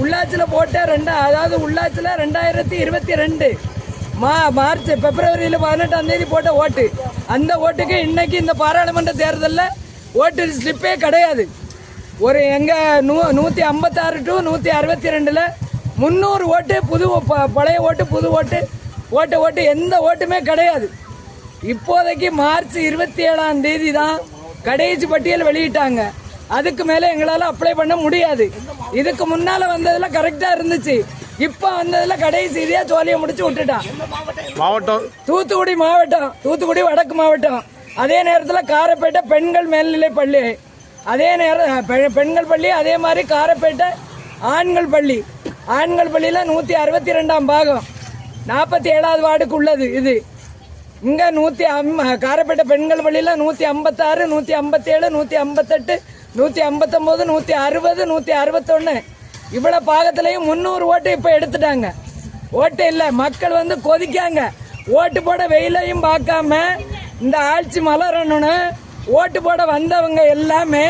உள்ளாட்சியில் போட்ட ரெண்டா அதாவது உள்ளாட்சியில் ரெண்டாயிரத்தி இருபத்தி ரெண்டு. மா மார்ச் பிப்ரவரியில் பதினெட்டாம் தேதி போட்ட ஓட்டு. அந்த ஓட்டுக்கு இன்னைக்கு இந்த பாராளுமன்ற தேர்தலில் ஓட்டு ஸ்லிப்பே கிடையாது. ஒரு எங்கள் நூ நூற்றி ஐம்பத்தாறு டு நூற்றி அறுபத்தி ரெண்டில் முந்நூறு ஓட்டு புது ப- பழைய ஓட்டு புது ஓட்டு ஓட்டு ஓட்டு எந்த ஓட்டுமே கிடையாது. இப்போதைக்கு மார்ச் இருபத்தி ஏழாம் தேதி தான் கடைசி பட்டியல் வெளியிட்டாங்க. அதுக்கு மேல எங்களால அப்ளை பண்ண முடியாது. இதுக்கு முன்னால வந்ததுல கரெக்டா இருந்துச்சு. இப்ப வந்ததுல கடைசி இதையா ஜோலியை முடிச்சு விட்டுட்டான் மாவட்டம். தூத்துக்குடி மாவட்டம். தூத்துக்குடி வடக்கு மாவட்டம். அதே நேரத்தில் காரப்பேட்டை பெண்கள் மேல்நிலை பள்ளி. அதே நேரம் பெண்கள் பள்ளி அதே மாதிரி காரப்பேட்டை ஆண்கள் பள்ளி. ஆண்கள் பள்ளியில் நூற்றி அறுபத்தி ரெண்டாம் பாகம். நாற்பத்தி ஏழாவது வார்டுக்கு உள்ளது இது. இங்கே நூற்றி அம் காரப்பேட்டை பெண்கள் பள்ளியில் நூற்றி ஐம்பத்தாறு நூற்றி ஐம்பத்தேழு நூற்றி ஐம்பத்தெட்டு நூற்றி ஐம்பத்தொம்போது நூற்றி அறுபது நூற்றி அறுபத்தொன்று இவ்வளோ பாகத்துலேயும் முந்நூறு ஓட்டு இப்போ எடுத்துட்டாங்க. ஓட்டு இல்லை மக்கள் வந்து கொதிக்காங்க. ஓட்டு போட வெயிலையும் பார்க்காம இந்த ஆட்சி மலரணும்னு ஓட்டு போட வந்தவங்க எல்லாமே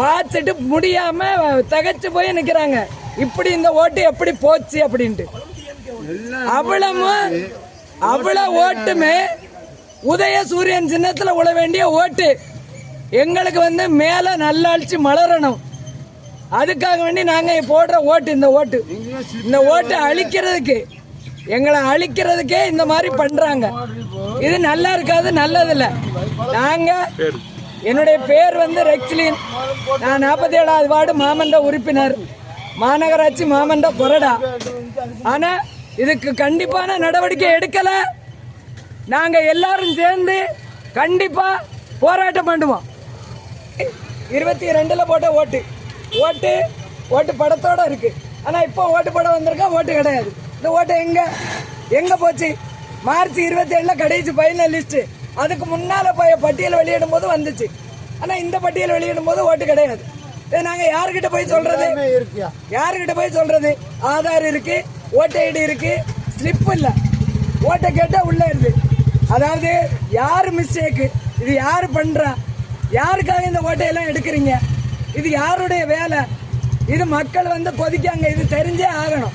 பார்த்துட்டு முடியாமல் தகச்சு போய் நிற்கிறாங்க இப்படி இந்த ஓட்டு எப்படி போச்சு அப்படின்ட்டு. அவ்வளமும் அவ்வளோ ஓட்டுமே உதய சூரியன் சின்னத்தில் உழ வேண்டிய ஓட்டு. எங்களுக்கு வந்து மேல நல்லாட்சி மலரணும். அதுக்காக வேண்டி நாங்க போடுற ஓட்டு இந்த ஓட்டு. இந்த ஓட்டை அழிக்கிறதுக்கு எங்களை அழிக்கிறதுக்கே இந்த மாதிரி பண்றாங்க. இது நல்லா இருக்காது நல்லதில்ல. நாங்க என்னுடைய பேர் வந்து ரெக்ஸ்லின். நான் நாற்பத்தி ஏழாவது வார்டு மாமன்ற உறுப்பினர். மாநகராட்சி மாமன்ற கொரடா ஆனா இதுக்கு கண்டிப்பான நடவடிக்கை எடுக்கல. நாங்க எல்லாரும் சேர்ந்து கண்டிப்பா போராட்டம் பண்ணுவோம். இருபத்தி ரெண்டுல போட்ட ஓட்டு. ஓட்டு ஓட்டு படத்தோட இருக்கு. ஆனா இப்போ ஓட்டு படம் வந்திருக்கா ஓட்டு கிடையாது. இந்த ஓட்டு எங்க? எங்க போச்சு? மார்ச் இருபத்தி ஏழுல கடைசி ஃபைனல் லிஸ்ட் அதுக்கு முன்னால போய் பட்டியல் வெளியிடும் போது வந்துச்சு. ஆனா இந்த பட்டியல் வெளியிடும் போது ஓட்டு கிடையாது. இதை நாங்க யாருக்கிட்ட போய் சொல்றது? யாருக்கிட்ட போய் சொல்றது? ஆதார் இருக்கு ஓட்டு ஐடி இருக்கு ஸ்லிப் இல்ல. ஓட்டை கேட்டா உள்ள இருக்கு அதாவது யாரு மிஸ்டேக் இது யாரு பண்றா? யாருக்காக இந்த ஓட்டையெல்லாம் எடுக்கிறீங்க? இது யாருடைய வேலை? இது மக்கள் வந்து கொதிக்காங்க. இது தெரிஞ்சே ஆகணும்.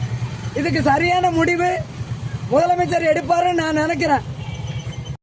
இதுக்கு சரியான முடிவு முதலமைச்சர் எடுப்பாருன்னு நான் நினைக்கிறேன்.